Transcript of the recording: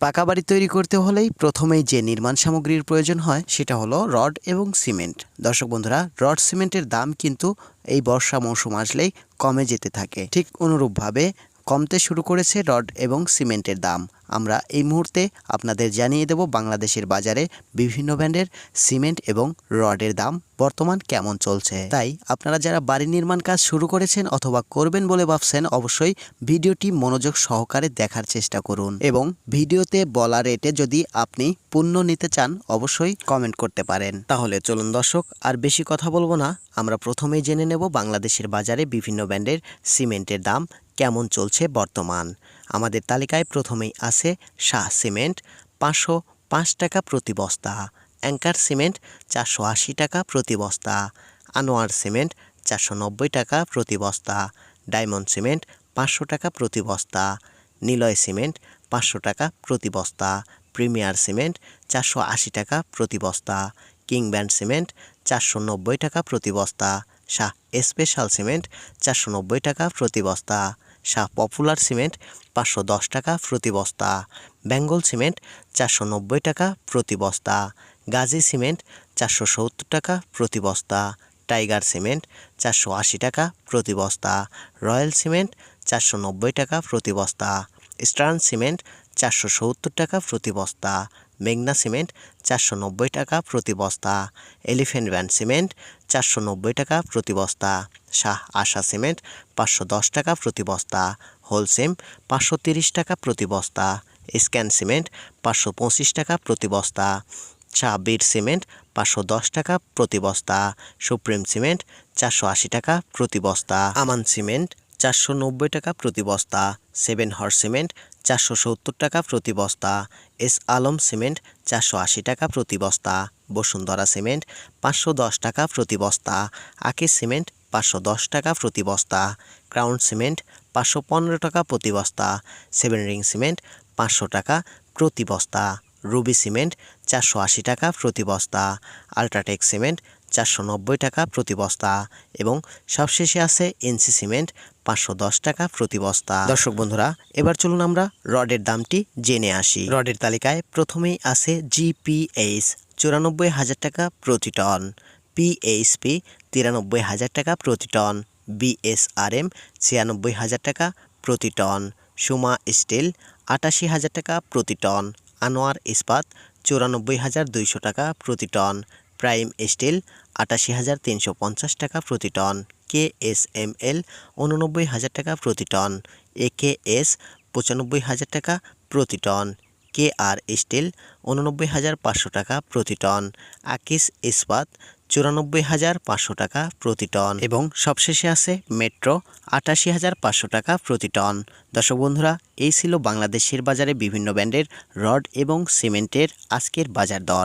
পাকা বাড়ি তৈরি করতে হলেই প্রথমেই যে নির্মাণ সামগ্রীর প্রয়োজন হয়, সেটা হলো রড এবং সিমেন্ট। দর্শক বন্ধুরা, রড সিমেন্টের দাম কিন্তু এই বর্ষা মৌসুম আসলেই কমে যেতে থাকে। ঠিক অনুরূপভাবে কমতে শুরু করেছে রড এবং সিমেন্টের দাম। আমরা এই মুহূর্তে আপনাদের জানিয়ে দেব বাংলাদেশের বাজারে বিভিন্ন ব্র্যান্ডের সিমেন্ট এবং রডের দাম বর্তমান কেমন চলছে। তাই আপনারা যারা বাড়ি নির্মাণ কাজ শুরু করেছেন অথবা করবেন বলে ভাবছেন, অবশ্যই ভিডিওটি মনোযোগ সহকারে দেখার চেষ্টা করুন এবং ভিডিওতে বলা রেটে যদি আপনি পণ্য নিতে চান, অবশ্যই কমেন্ট করতে পারেন। তাহলে চলুন দর্শক, আর বেশি কথা বলব না। আমরা প্রথমেই জেনে নেব বাংলাদেশের বাজারে বিভিন্ন ব্র্যান্ডের সিমেন্টের দাম কেমন চলছে বর্তমান। আমাদের তালিকায় প্রথমেই আছে শাহ সিমেন্ট, পাঁচশো পাঁচ টাকা প্রতি বস্তা, অ্যাঙ্কার সিমেন্ট, চারশো আশি টাকা প্রতি বস্তা, আনোয়ার সিমেন্ট, চারশো নব্বই টাকা প্রতি বস্তা, ডায়মন্ড সিমেন্ট, পাঁচশো টাকা প্রতি বস্তা, নিলয় সিমেন্ট, পাঁচশো টাকা প্রতি বস্তা, প্রিমিয়ার সিমেন্ট, চারশো আশি টাকা প্রতি বস্তা কিং ব্যান্ড সিমেন্ট, চারশো নব্বই টাকা প্রতি বস্তা, শাহ স্পেশাল সিমেন্ট, চারশো নব্বই টাকা প্রতি বস্তা শাহ পপুলার সিমেন্ট পাঁচশো দশ টাকা প্রতি বস্তা, বেঙ্গল সিমেন্ট চারশো নব্বই টাকা প্রতি বস্তা, গাজী সিমেন্ট চারশো সত্তর টাকা প্রতি বস্তা, টাইগার সিমেন্ট চারশো আশি টাকা প্রতি বস্তা, রয়্যাল সিমেন্ট চারশো নব্বই টাকা প্রতি বস্তা, স্টার্ন সিমেন্ট চারশো সত্তর টাকা প্রতি বস্তা মেঘনা সিমেন্ট চারশো নব্বই টাকা প্রতি বস্তা, এলিফ্যান্ট ভ্যান সিমেন্ট চারশো নব্বই টাকা প্রতি বস্তা, শাহ আশা সিমেন্ট পাঁচশো দশ টাকা প্রতি বস্তা হোলসেম পাঁচশো তিরিশ টাকা প্রতি বস্তা, স্ক্যান সিমেন্ট পাঁচশো পঁচিশ টাকা প্রতি বস্তা শাহ বীর সিমেন্ট পাঁচশো দশ টাকা প্রতি বস্তা, সুপ্রিম সিমেন্ট চারশো আশি টাকা প্রতি বস্তা, আমান সিমেন্ট চারশো নব্বই টাকা প্রতি বস্তা, সেভেন হর্স সিমেন্ট চারশো সত্তর টাকা প্রতি বস্তা। এস আলম সিমেন্ট, চারশো আশি টাকা প্রতি বস্তা। বসুন্ধরা সিমেন্ট, পাঁচশো দশ টাকা প্রতি বস্তা। আকিস সিমেন্ট, পাঁচশো দশ টাকা প্রতি বস্তা। ক্রাউন সিমেন্ট, পাঁচশো পনেরো টাকা প্রতি বস্তা। সেভেন রিং সিমেন্ট, পাঁচশো টাকা প্রতি বস্তা। রুবি সিমেন্ট, চারশো আশি টাকা প্রতি বস্তা। আলট্রাটেক সিমেন্ট চারশো নব্বই টাকা প্রতি বস্তা এবং সবশেষে আছে এনসি সিমেন্ট পাঁচশো দশ টাকা প্রতি বস্তা। দর্শক বন্ধুরা, এবার চলুন আমরা রডের দামটি জেনে আসি। রডের তালিকায় প্রথমেই আছে জিপিএইচ চুরানব্বই হাজার টাকা প্রতি টন পিএইচপি তিরানব্বই হাজার টাকা প্রতি টন বিএসআরএম ছিয়ানব্বই হাজার টাকা প্রতি টন, সুমা স্টিল আটাশি হাজার টাকা প্রতি টন, আনোয়ার ইস্পাত চুরানব্বই হাজার দুইশো টাকা প্রতি টন প্রাইম স্টিল আটাশি হাজার তিনশো পঞ্চাশ টাকা প্রতি ton K S M L উননব্বই হাজার টাকা প্রতি টন এ কে এস পঁচানব্বই হাজার টাকা প্রতি টন কে আর স্টিল উননব্বই হাজার পাঁচশো টাকা প্রতি টন, আকিস ইস্পাত চুরানব্বই হাজার পাঁচশো টাকা প্রতি টন এবং সবশেষে আছে মেট্রো আটাশি হাজার পাঁচশো টাকা প্রতি টন। দর্শক বন্ধুরা, এই ছিল বাংলাদেশের বাজারে বিভিন্ন ব্র্যান্ডের রড এবং সিমেন্টের আজকের বাজার দর।